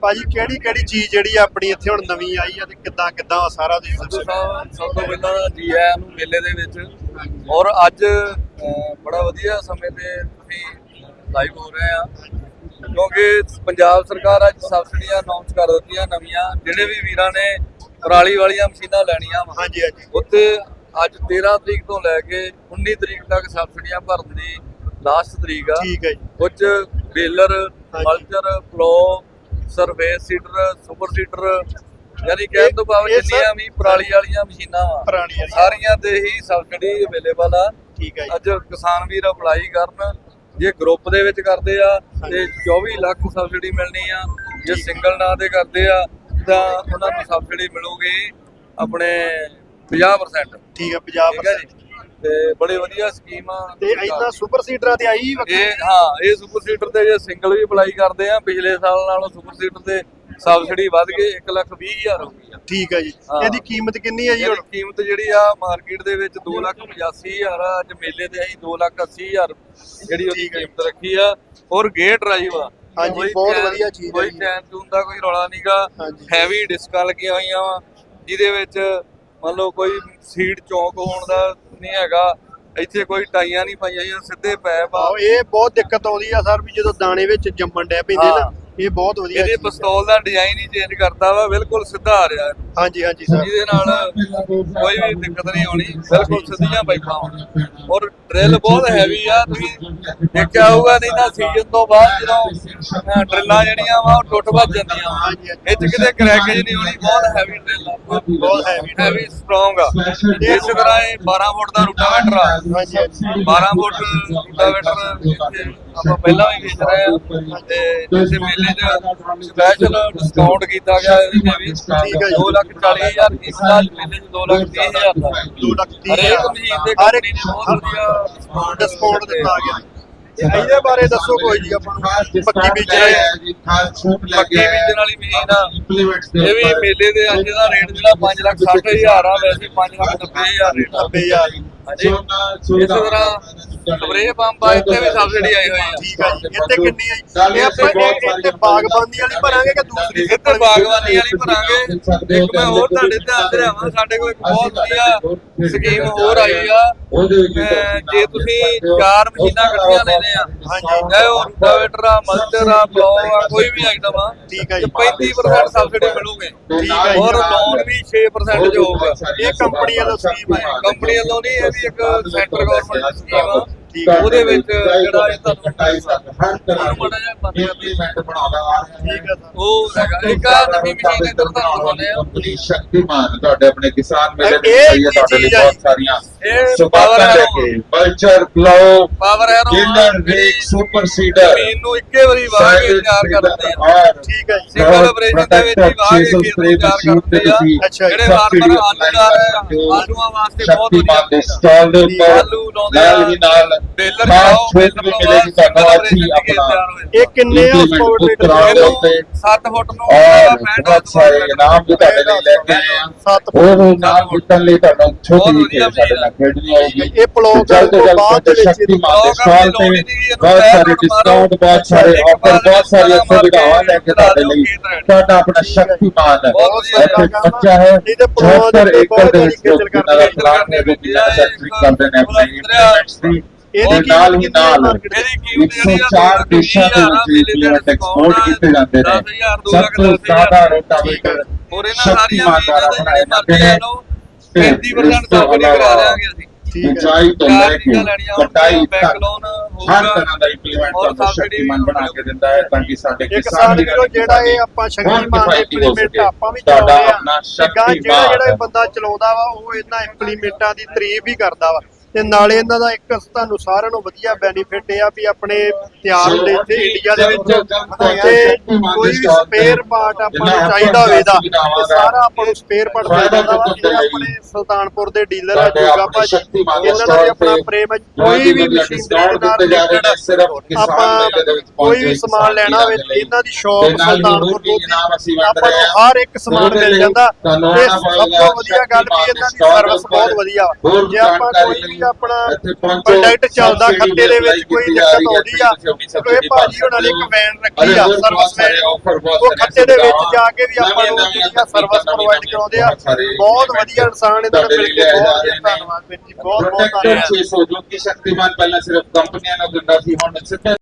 ਭਾਜੀ ਕਿਹੜੀ ਕਿਹੜੀ ਚੀਜ਼ ਜਿਹੜੀ ਆਪਣੀ ਇੱਥੇ ਹੁਣ ਨਵੀਂ ਆਈ ਆ ਤੇ ਕਿੱਦਾਂ ਕਿੱਦਾਂ ਸਾਰਾ ਸਾਹਿਬ ਸਭ ਤੋਂ ਪਹਿਲਾਂ ਜੀ ਆਇਆਂ ਨੂੰ ਮੇਲੇ ਦੇ ਵਿੱਚ। ਔਰ ਅੱਜ ਬੜਾ ਵਧੀਆ ਸਮੇਂ ਤੇ ਤੁਸੀਂ ਲਾਈਵ ਹੋ ਰਹੇ ਆ। ਕਿਉਂਕਿ ਪੰਜਾਬ ਸਰਕਾਰ ਅੱਜ ਸਬਸਿਡੀਆਂ ਅਨਾਉਂਸ ਕਰ ਦਿੱਤੀਆਂ ਨਵੀਆਂ ਜਿਹੜੇ ਵੀ ਵੀਰਾਂ ਨੇ ਪਰਾਲੀ ਵਾਲੀਆਂ ਮਸ਼ੀਨਾਂ ਲੈਣੀਆਂ ਹਾਂਜੀ ਹਾਂਜੀ। ਉੱਤੇ ਅੱਜ 13 ਤਰੀਕ ਤੋਂ ਲੈ ਕੇ 19 ਤਰੀਕ ਤੱਕ ਸਬਸਿਡੀਆਂ ਭਰਨ ਦੀ ਲਾਸਟ ਤਰੀਕ ਆ। ਠੀਕ ਹੈ ਜੀ। ਉੱਚ baler. Mulcher plough surface seeder super seeder ਯਾਨੀ ਕਹਿਣ ਤੋਂ ਭਾਵ ਜਿੰਨੀਆਂ ਵੀ ਪਰਾਲੀ ਵਾਲੀਆਂ ਮਸ਼ੀਨਾਂ ਵਾ। ਸਾਰੀਆਂ ਤੇ ਹੀ ਸਬਸਿਡੀ ਅਵੇਲੇਬਲ ਆ। ਠੀਕ ਹੈ ਜੀ। ਅੱਜ ਕਿਸਾਨ ਵੀਰ ਅਪਲਾਈ ਕਰਨ ਜੇ ਗਰੁੱਪ ਦੇ ਵਿੱਚ ਕਰਦੇ ਆ ਤੇ 24 ਲੱਖ ਸਬਸਿਡੀ ਮਿਲਣੀ ਆ। ਜੇ ਸਿੰਗਲ ਨਾਂ ਤੇ ਕਰਦੇ ਆ ਤਾਂ ਉਹਨਾਂ ਨੂੰ ਸਬਸਿਡੀ ਮਿਲੂਗੀ ਆਪਣੇ 50% ਠੀਕ ਹੈ 50% ਠੀਕ ਹੈ ਜੀ। ਤੇ ਬੜੇ ਵਧੀਆ ਸਕੀਮ ਆ ਤੇ ਇਦਾਂ ਸੁਪਰ ਸੀਡਰਾਂ ਤੇ ਆਈ ਇਹ ਹਾਂ ਇਹ ਸੁਪਰ ਸੀਡਰ ਤੇ ਜੇ ਸਿੰਗਲ ਵੀ ਅਪਲਾਈ ਕਰਦੇ ਆ ਪਿਛਲੇ ਸਾਲ ਨਾਲੋਂ ਸੁਪਰ ਸੀਡਰ ਤੇ ਸਬਸਿਡੀ ਵੱਧ ਕੇ 1 ਲੱਖ 20 ਹਜ਼ਾਰ ਹੋ ਗਈ ਆ ਠੀਕ ਹੈ ਜੀ ਹਾਂ। ਇਹਦੀ ਕੀਮਤ ਕਿੰਨੀ ਹੈ ਜੀ ਇਹਦੀ ਹੁਣ ਕੀਮਤ ਜਿਹੜੀ ਆ ਮਾਰਕੀਟ ਦੇ ਵਿੱਚ 2 ਲੱਖ 85 ਹਜ਼ਾਰ ਆ ਅੱਜ ਮੇਲੇ ਤੇ ਅਸੀਂ 2 ਲੱਖ 80 ਹਜ਼ਾਰ ਜਿਹੜੀ ਉਹਦੀ। ਕੀਮਤ ਰੱਖੀ ਆ ਔਰ ਗੇਅਰ ਡਰਾਈਵ ਆ ਹਾਂਜੀ, ਕੋਈ ਬਹੁਤ ਚੈਨ- ਵਧੀਆ ਚੀਜ਼ ਹੈ ਕੋਈ ਜੀ। ਚੈਨ ਚੂਨ ਦਾ ਕੋਈ ਰੌਲਾ ਨਹੀਂਗਾ ਹਾਂਜੀ। ਹੈਵੀ ਡਿਸਕਾਂ ਲੱਗੀਆਂ ਹੋਈਆਂ ਵਾ ਜਿਹਦੇ ਵਿੱਚ ਮੰਨ ਲਓ ਕੋਈ ਸੀਟ ਚੌਂਕ ਹੋਣ ਦਾ ਨਹੀਂ ਹੈਗਾ ਇੱਥੇ ਕੋਈ ਟਾਈਆਂ ਨਹੀਂ ਪਾਈਆਂ ਹੋਈਆਂ ਸਿੱਧੇ ਪੈਪ ਆ ਆਹੋ ਇਹ ਬਹੁਤ ਦਿੱਕਤ ਆਉਂਦੀ ਆ ਸਰ ਵੀ ਜਦੋਂ ਦਾਣੇ ਵਿੱਚ ਜੰਮਣ ਡੈ ਪੈਂਦੇ ਨਾ। ਇਹ ਬਹੁਤ ਵਧੀਆ ਇਹਦੇ ਚੀਜ਼। ਪਿਸਤੌਲ ਦਾ ਡਿਜ਼ਾਈਨ ਹੀ ਚੇਂਜ ਕਰਤਾ ਵਾ ਬਿਲਕੁਲ ਸਿੱਧਾ ਆ ਰਿਹਾ ਹੈ। ਹਾਂਜੀ ਹਾਂਜੀ ਸਰ ਜਿਹਦੇ ਨਾਲ ਕੋਈ ਵੀ ਦਿੱਕਤ ਨਹੀਂ ਆਉਣੀ ਬਿਲਕੁਲ ਸਿੱਧੀਆਂ ਪਾਈਪਾਂ ਵਾ ਔਰ ਡਰਿਲ ਬਹੁਤ ਹੈਵੀ ਆ ਤੁਸੀਂ ਦੇਖਿਆ ਹੋਊਗਾ ਨਹੀਂ ਤਾਂ ਸੀਜ਼ਨ ਤੋਂ ਬਾਅਦ ਜਦੋਂ ਡਰਿਲਾਂ ਜਿਹੜੀਆਂ ਵਾ ਉਹ ਟੁੱਟ ਭੱਜ ਜਾਂਦੀਆਂ ਵਾ। ਇਹ 'ਚ ਕਿਤੇ ਕਰੈਕੇਜ ਨਹੀਂ ਹੋਣੀ ਬਹੁਤ ਹੈਵੀ ਡਰਿਲ ਆ ਬਹੁਤ drill। ਹੈਵੀ ਸਟਰੋਂਗ ਆ ਇਸੇ ਤਰ੍ਹਾਂ ਇਹ 12 ਫੁੱਟ ਦਾ ਰੂਟਾਵੇਟਰ ਆ ਹਾਂਜੀ ਹਾਂਜੀ 12 ਫੁੱਟ ਰੂਟਾਵੇਟਰ ਆਪਾਂ ਪਹਿਲਾਂ ਵੀ ਵੇਚ ਰਹੇ ਆ ਤੇ ਇਸੇ ਮੇਲੇ 'ਚ ਸਪੈਸ਼ਲ ਡਿਸਕਾਊਂਟ ਕੀਤਾ ਗਿਆ ਇਹਦੇ ਵੀ ਠੀਕ ਹੈ ਜੀ। 2 ਲੱਖ 40 ਹਜ਼ਾਰ ਇਸ ਸਾਲ ਮੇਲੇ 'ਚ 2 ਲੱਖ 30 ਹਜ਼ਾਰ ਦਾ ਦੋ ਲੱਖ ਤੀਹ ਹਰੇਕ ਹਜ਼ਾਰ। ਮਸ਼ੀਨ ਤੇ ਹਰ ਕੰਪਨੀ ਨੇ ਬਹੁਤ ਵਧੀਆ ਡਿਸਕਾਊਂਟ ਦਿੱਤਾ ਗਿਆ। ਤੇ ਇਹਦੇ ਬਾਰੇ ਦੱਸੋ ਕੋਈ ਜੀ ਆਪਾਂ ਨੂੰ ਪੱਕੀ ਬੀਜਣ ਵਾਲੀ। ਪੱਕੀ ਬੀਜਣ ਵਾਲੀ ਮਸ਼ੀਨ ਆ ਇਹ ਵੀ ਮੇਲੇ ਦੇ ਅੱਜ ਦਾ ਰੇਟ ਜਿਹੜਾ 5 ਲੱਖ 60 ਹਜ਼ਾਰ ਆ ਵੈਸੇ 5 ਲੱਖ 90 ਹਜ਼ਾਰ ਰੇਟ ਆ। 90000 ਹਾਂਜੀ। ਇਸੇ ਤਰ੍ਹਾਂ ਸਪਰੇਅ ਪੰਪ ਆ ਇੱਥੇ ਵੀ ਸਬਸਿਡੀ ਆਈ ਹੋਈ ਆ। ਠੀਕ ਹੈ ਜੀ ਇੱਥੇ ਕਿੰਨੀ ਹੈ ਜੀ? ਇਹ ਆਪਾਂ ਇੱਥੇ ਬਾਗਬਾਨੀ ਵਾਲੀ ਭਰਾਂਗੇ ਕਿ ਦੂਸਰੀ ਇੱਥੇ ਬਾਗਬਾਨੀ ਵਾਲੀ ਭਰਾਂਗੇ? ਇੱਕ ਮੈਂ ਹੋਰ ਤੁਹਾਡੇ ਧਿਆਨ ਤੇ ਲਿਆਵਾਂ ਸਾਡੇ ਕੋਲ ਇੱਕ ਬਹੁਤ ਵਧੀਆ ਸਕੀਮ ਹੋਰ ਆਈ ਆ। ਜੇ ਤੁਸੀਂ ਚਾਰ ਮਸ਼ੀਨਾਂ ਇਕੱਠੀਆਂ ਲੈਣੇ ਆ ਹਾਂਜੀ। ਚਾਹੇ ਉਹ ਰੂਟਾਵੇਟਰ ਆ ਮਲਚਰ ਆ ਪਲੋ ਆ ਕੋਈ ਵੀ ਆਈਟਮ ਆ ਠੀਕ ਹੈ ਜੀ। ਤੇ 35% ਸਬਸਿਡੀ ਮਿਲੂਗੇ ਠੀਕ ਹੈ ਜੀ। ਔਰ ਲੋਨ ਵੀ 6% ਜੋ ਹੋਊਗਾ ਇਹ ਕੰਪਨੀ ਵੱਲੋਂ ਸਕੀਮ ਹੈ ਕੰਪਨੀ ਵੱਲੋਂ ਨਹੀਂ ਇਹ ਵੀ ਇੱਕ ਸੈਂਟਰ ਗਵਰਨਮੈਂਟ ਦੀ ਸਕੀਮ ਆ। ਉਹਦੇ ਵਿੱਚ ਜਿਹੜਾ ਇਹ ਤੁਹਾਨੂੰ ਹਰ ਤਰ੍ਹਾਂ ਮਾੜਾ ਜਿਹਾ। ਇੰਪਲੀਮੈਂਟ ਬਣਾਉਂਦਾ ਆ ਰਿਹਾ ਠੀਕ ਹੈ ਉਹ ਹੈਗਾ। ਇੱਕ ਨਵੀਂ ਮਸ਼ੀਨ ਇੱਧਰ ਤੁਹਾਨੂੰ ਦਿਖਾਉਂਦੇ ਆ। ਕੰਪਨੀ ਸ਼ਕਤੀਮਾਨ ਤੁਹਾਡੇ ਆਪਣੇ ਕਿਸਾਨ ਮੇਲੇ ਦੇ ਹੈ ਤੁਹਾਡੇ ਲਈ ਬਹੁਤ ਸਾਰੀਆਂ power ਲੈ। ਕੇ ਕਲਚਰ ਬਲੋ ਪਾਵਰ ਐਰੋ ਕਿਲਰ ਰੇਕ ਸੁਪਰ ਸੀਡਰ ਜ਼ਮੀਨ ਨੂੰ ਇੱਕੇ ਵਾਰੀ ਵਾਹ ਕੇ ਤਿਆਰ ਕਰ ਦਿੰਦੇ ਆ। ਠੀਕ ਹੈ ਜੀ। ਸਿੰਗਲ ਆਪਰੇਸ਼ਨ ਦੇ ਵਿੱਚ ਹੀ ਵਾਹ ਕੇ ਤਿਆਰ ਕਰ ਦਿੰਦੇ ਆ। ਜਿਹੜੇ ਵਾਰਮਰ ਆਲੂਦਾਰ ਆਲੂਆਂ ਵਾਸਤੇ ਬਹੁਤ ਵਧੀਆ ਸਟਾਲ ਦੇ ਉੱਪਰ ਆਲੂ ਲਾਉਂਦੇ ਨਾਲ ਹੀ ਬੇਲਰ ਚਲਾਓ, ਛੇਤ ਵੀ ਮਿਲੇਗੀ ਤੁਹਾਨੂੰ ਅੱਜ ਹੀ ਆਪਣਾ ਇਹ ਕਿੰਨੇ ਆ ਰੇਟਰ ਆਉਣ ਦੇ ਉੱਤੇ 7 ਫੁੱਟ ਨੂੰ ਬਹੁਤ ਸਾਰੇ ਇਨਾਮ ਵੀ ਤੁਹਾਡੇ ਲਈ ਲੈ ਕੇ ਆਏ ਆ। ਉਹ ਇਨਾਮ ਜਿੱਤਣ ਲਈ ਤੁਹਾਨੂੰ ਛੋਟੀ ਜਿਹੀ ਸਾਡੇ ਨਾਲ ਖੇਡਣੀ ਹੋਊਗੀ ਇਹ ਜਲਦ ਤੋਂ ਬਾਅਦ ਦੇ ਵਿੱਚ ਸਟਾਲ ਤੇ ਹੀ ਬਹੁਤ ਸਾਰੇ ਡਿਸਕਾਊਂਟ ਬਹੁਤ ਸਾਰੇ ਆਫਰ ਬਹੁਤ ਸਾਰੀਆਂ ਸੁਵਿਧਾਵਾਂ ਲੈ ਕੇ ਤੁਹਾਡੇ ਲਈ। ਤੁਹਾਡਾ ਆਪਣਾ ਸ਼ਕਤੀਮਾਨ ਇੱਥੇ ਬੱਚਾ ਹੈ। ਨਹੀਂ ਤੇ ਪਲੋਕ 74 ਦੇ ਏਕੜ ਦੇ ਵਿੱਚ ਲੋਕ ਦਾ ਕਰਦੇ ਪਲਾਨ ਨੇ ਰੂਪੀ ਮੈਨੂਫੈਕਚਰਿੰਗ ਕਰਦੇ ਨੇ ਆਪਣੀ ਇੰਪਲੀਮੈਂਟਸ ਦੀ ਇਹਦੀ ਨਾਲ ਹੀ ਨਾਲ ਇਹਦੀ ਕੀਮਤ ਜਿਹੜੀ ਆ 104 ਦੇਸ਼ਾਂ ਦੇ ਵਿੱਚ ਇੰਪਲੀਮੈਂਟ ਐਕਸਪੋਰਟ ਕੀਤੇ ਜਾਂਦੇ ਨੇ। 10,000, ਦੋ ਸਭ ਤੋਂ ਜ਼ਿਆਦਾ। ਰੋਟਾਵੇਟਰ ਹੋਰ ਇਹਨਾਂ ਸਾਰੀਆਂ ਸ਼ਕਤੀਮਾਨ ਦੁਆਰਾ ਬਣਾਏ ਜਾਂਦੇ ਮਰਜ਼ੀ ਲਓ 35% ਸਬਸਿਡੀ ਕਰਾ ਦੇਵਾਂਗੇ ਅਸੀਂ। ਸਿੰਚਾਈ ਤੋਂ ਲੈ ਕੇ ਚੀਜ਼ਾਂ ਕਟਾਈ ਤੱਕ ਹਰ ਤਰ੍ਹਾਂ ਦਾ ਇੰਪਲੀਮੈਂਟ subsidy ਸ਼ਕਤੀਮਾਨ ਵੀ ਬਣਾ ਕੇ ਦਿੰਦਾ ਹੈ ਤਾਂ ਕਿ ਸਾਡੇ ਕਿਸਾਨ ਵੀਰੋ ਜਿਹੜਾ ਇਹ ਆਪਾਂ ਸ਼ਕਤੀਮਾਨ ਦੇ ਇੰਪਲੀਮੈਂਟ ਆਪਾਂ ਵੀ ਤੁਹਾਡਾ ਆਪਣਾ ਅੱਗਾ ਜਿਹੜਾ ਜਿਹੜਾ ਇਹ ਸ਼ਕਤੀਮਾਨ। ਬੰਦਾ ਚਲਾਉਂਦਾ ਵਾ ਉਹ ਇਹਨਾਂ ਇੰਪਲੀਮੈਂਟਾਂ ਦੀ ਤਾਰੀਫ ਹੀ ਕਰਦਾ ਵਾ। ਤੇ ਨਾਲੇ ਇਹਨਾਂ ਦਾ ਇੱਕ ਤੁਹਾਨੂੰ ਸਾਰਿਆਂ ਨੂੰ ਵਧੀਆ ਬੈਨੀਫਿਟ ਇਹ ਆ ਵੀ ਆਪਣੇ ਤਿਆਰ ਹੁੰਦੇ ਇੱਥੇ ਇੰਡੀਆ ਦੇ ਵਿੱਚ ਤੇ ਕੋਈ ਵੀ ਸਪੇਅਰ ਪਾਰਟ ਆਪਾਂ ਨੂੰ ਚਾਹੀਦਾ ਹੋਵੇ ਦਾ ਤੇ ਸਾਰਾ ਆਪਾਂ ਨੂੰ ਸਪੇਅਰ ਪਾਰਟ ਮਿਲ ਜਾਂਦਾ ਵਾ ਇਹ ਆਪਣੇ ਸੁਲਤਾਨਪੁਰ ਦੇ ਡੀਲਰ ਆ ਜੋਗਾ ਭਾਜੀ ਦੇ ਇਹਨਾਂ ਦਾ ਆਪਣਾ ਪ੍ਰੇਮ ਕੋਈ ਵੀ ਮਸ਼ੀਨਰੀ discount ਨਾਲ ਆਪਾਂ ਦੇ ਕੋਈ ਵੀ ਸਮਾਨ ਲੈਣਾ ਹੋਵੇ ਇਹਨਾਂ ਦੀ ਸ਼ੌਪ ਸੁਲਤਾਨਪੁਰ ਵੰਡ ਆਪਾਂ ਨੂੰ। ਹਰ ਇੱਕ ਸਮਾਨ ਮਿਲ ਜਾਂਦਾ। ਤੇ ਸਭ ਤੋਂ ਵਧੀਆ ਗੱਲ ਵੀ ਇਹਨਾਂ ਦੀ ਸਰਵਿਸ ਦੇ ਬਹੁਤ ਵਧੀਆ। ਜੇ ਆਪਾਂ ਕੋਈ ਆਪਣਾ ਪ੍ਰੋਡਕਟ ਚੱਲਦਾ ਖੱਤੇ ਦੇ ਵਿੱਚ ਕੋਈ ਦਿੱਕਤ ਆਉਂਦੀ ਆ। ਕੋਈ ਭਾਜੀ ਉਹਨਾਂ ਨੇ ਇੱਕ ਵੈਨ ਰੱਖੀ ਆ ਸਰਵਿਸ ਸਾਰੇ ਵੈਨ ਉਹ ਖੱਤੇ ਦੇ ਵਿੱਚ ਜਾ ਕੇ ਵੀ ਆਪਾਂ ਨੂੰ ਜਿਹੜੀਆਂ ਸਰਵਿਸ ਪ੍ਰੋਵਾਈਡ ਕਰਾਉਂਦੇ ਆ। ਬਹੁਤ ਵਧੀਆ ਇਨਸਾਨ ਮਿਲ ਕੇ ਲਿਆਏ ਜਾ ਬਹੁਤ ਨੇ। ਧੰਨਵਾਦ ਵੀਰ ਜੀ ਬਹੁਤ ਬਹੁਤ ਧੰਨਵਾਦ। 600 ਜੋ ਕਿ ਸ਼ਕਤੀਮਾਨ ਪਹਿਲਾਂ ਸਿਰਫ ਕੰਪਨੀਆਂ ਨੂੰ ਦਿੰਦਾ ਸੀ ਹੁਣ ਸਿੱਧਾ